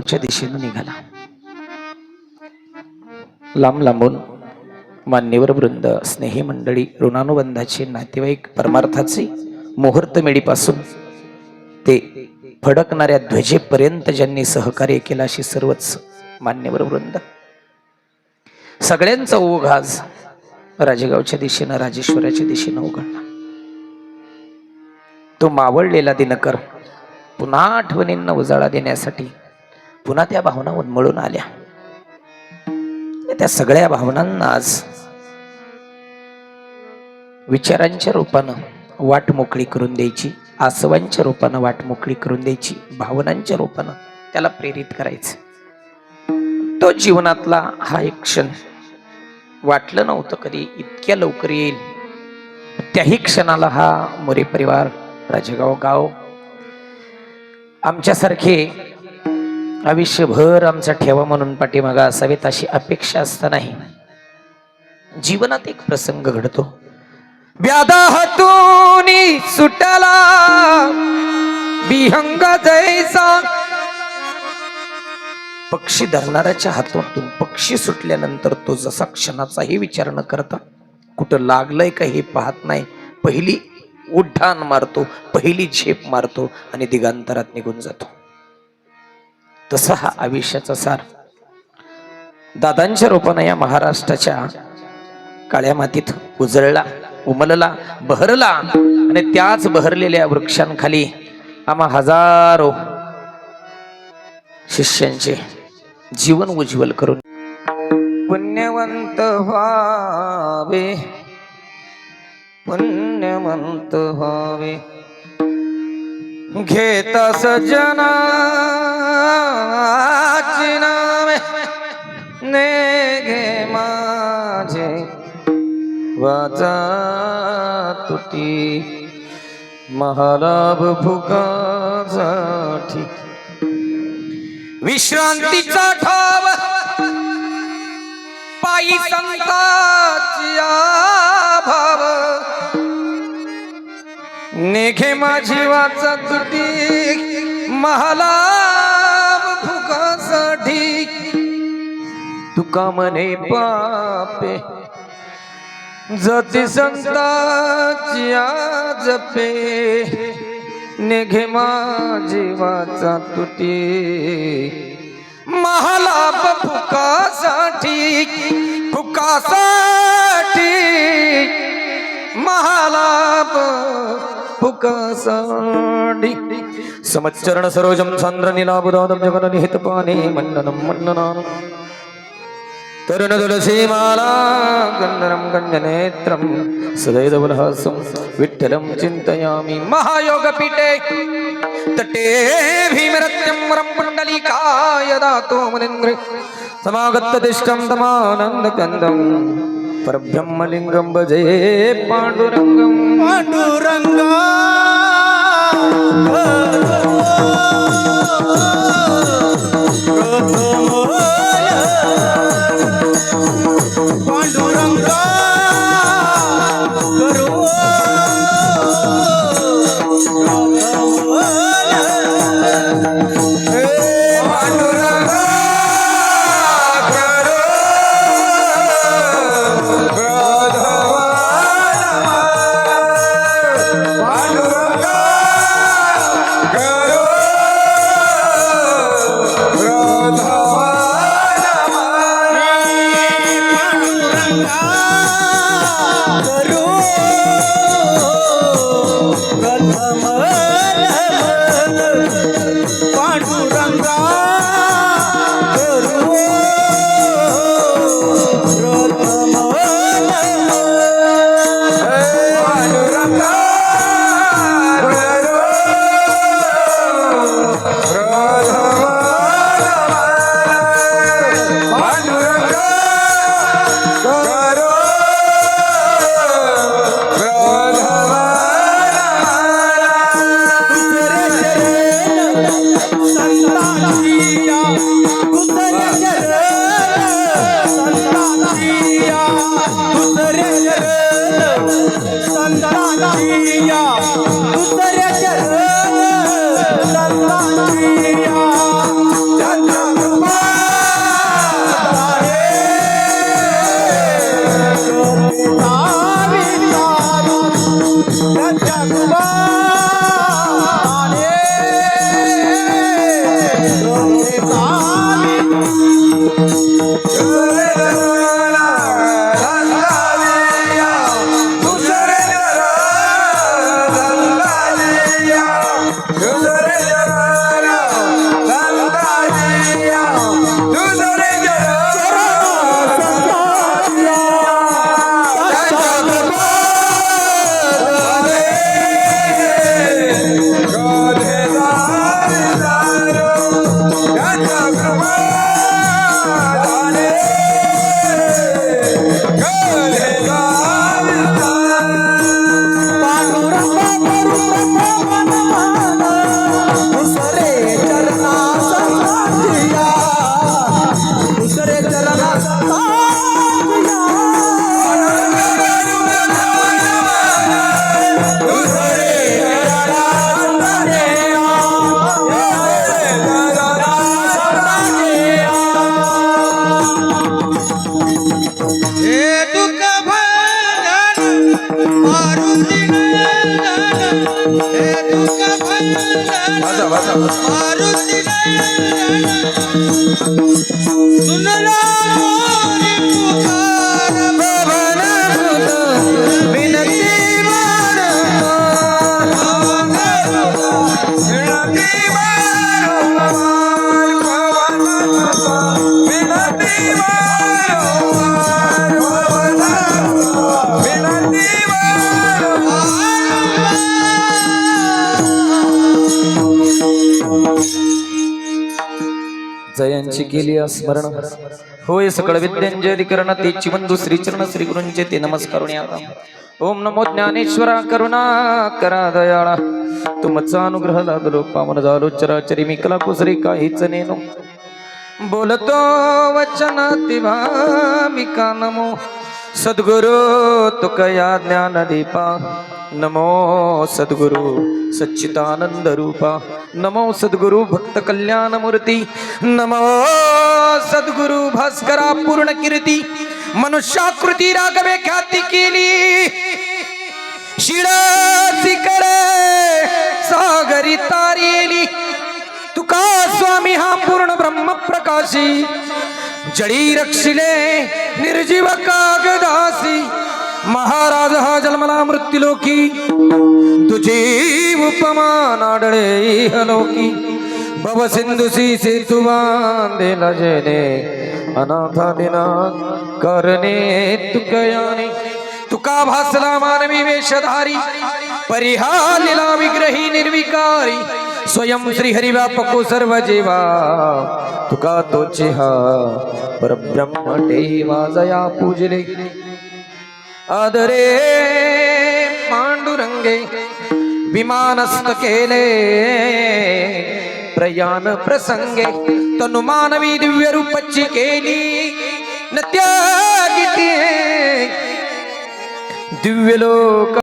च्या दिशेने निघाला. लांब लांबून मान्यवर वृंद स्नेही मंडळी ऋणानुबंधाचे नातेवाईक परमार्थाचे मुहूर्त मेढीपासून ते फडकणाऱ्या ध्वजेपर्यंत ज्यांनी सहकार्य केला अशी सर्वच मान्यवर वृंद. सगळ्यांचा ओघ आज राजेगावच्या दिशेनं राजेश्वराच्या दिशेनं उघडला. तो मावळलेला दिनकर पुन्हा आठवणींना उजाळा देण्यासाठी पुन्हा त्या भावना उन्मळून आल्या. त्या सगळ्या भावनांना आज विचारांच्या रूपानं वाट मोकळी करून द्यायची आसवांच्या रूपानं वाट मोकळी करून द्यायची भावनांच्या रूपानं त्याला प्रेरित करायचं. तो जीवनातला हा एक क्षण वाटलं नव्हतं कधी इतक्या लवकर येईल. त्याही क्षणाला हा मोरे परिवार राजेगाव गाव आमच्यासारखे आयुष्यभर आमचा ठेवा म्हणून पाठीमागा असावेत अशी अपेक्षा असतानाही जीवनात एक प्रसंग घडतो. व्याधा हातून सुटला बिहंग जैसा. पक्षी धरणाऱ्याच्या हातातून पक्षी सुटल्यानंतर तो जसा क्षणाचाही विचार न करता कुठं लागलंय का हे पाहत नाही. पहिली उड्डाण मारतो पहिली झेप मारतो आणि दिगांतरात निघून जातो. तसा हा आयुष्याचा सार. दादांच्या रूपानं या महाराष्ट्राच्या काळ्या मातीत उजळला उमलला बहरला आणि त्याच बहरलेल्या वृक्षांखाली आम्हा हजारो शिष्यांचे जीवन उज्ज्वल करून पुण्यवंत व्हावे पुण्यवंत व्हावे. घेत सजना नावे ने घे माझे. वाचा तुटी महाराब फुकासाठी विश्रांतीचा ठाव पायी संताची भाव नेघे माझी वाचा तुटी महालाभ फुकासाठी. तुका म्हणे पापे जती संताची जपे निघे माझी वाचा तुटी महालाप फुकासाठी. फुकासाठी महालाप పుకాసాడి సమచ్చరణ సరోజం చంద్ర నిలాభుదాదం జగన నిహితపానే మన్ననం మన్ననాను తరుణ తులసీమాలా గంధరం గంగనేత్రం సదైదవలహాసం విఠలం చింతయామి. మహాయోగపీఠే తటే భీమరత్యం వరం పుండలీకాయ దాతో మునింద్రి తమానందకందం परब्रह्मलिङ्गं भजे पाण्डुरङ्गं oh, oh. पिया दुसऱ्याच्या रंग चालला पिया भंजन मारुती जशी केली स्मरण. होय सकळ विद्यांचे अधिकरण ते दुसरी श्रीचरण श्री गुरूंचे ते नमस्कार आता. ओम नमो ज्ञानेश्वरा करुणा करा दयाळा. तुमचा अनुग्रह लादलो पावन झालो चराचरी मी कला कुसरी काहीच नेनो. बोलतो वचन का नमो? सद्गुरु तुकया ज्ञान दीपा. नमो सद्गुरु सच्चिदानंद रूपा नमो सद्गुरु भक्त कल्याण मूर्ती नमो सद्गुरु भास्करा पूर्ण कीर्ती मनुष्याकृती रागवे ख्याती केली। शिडाची करे सागरी तारेली। तुका स्वामी हा पूर्ण ब्रह्म प्रकाशी। जडी रक्षिले निर्जीव कागदासी। महाराज जलमला मृत्युलोकी तुझी उपमा नाडड़े हलोकी भव सिंधु सी सेतु बांधे लजने, अनाथा दिना करने तु कयानी तुका भासला मानवी वेशधारी परिहालिला विग्रही निर्विकारी। स्वयं श्री हरि हरिव्यापको सर्व जीवा तुका तो चिहा पर ब्रह्म देवा जया पूजले। आदरे पांडुरंगे विमानस्थ केले प्रयाण प्रसंगे तनु मानवी दिव्य रूपची केली न त्या दिव्य लोक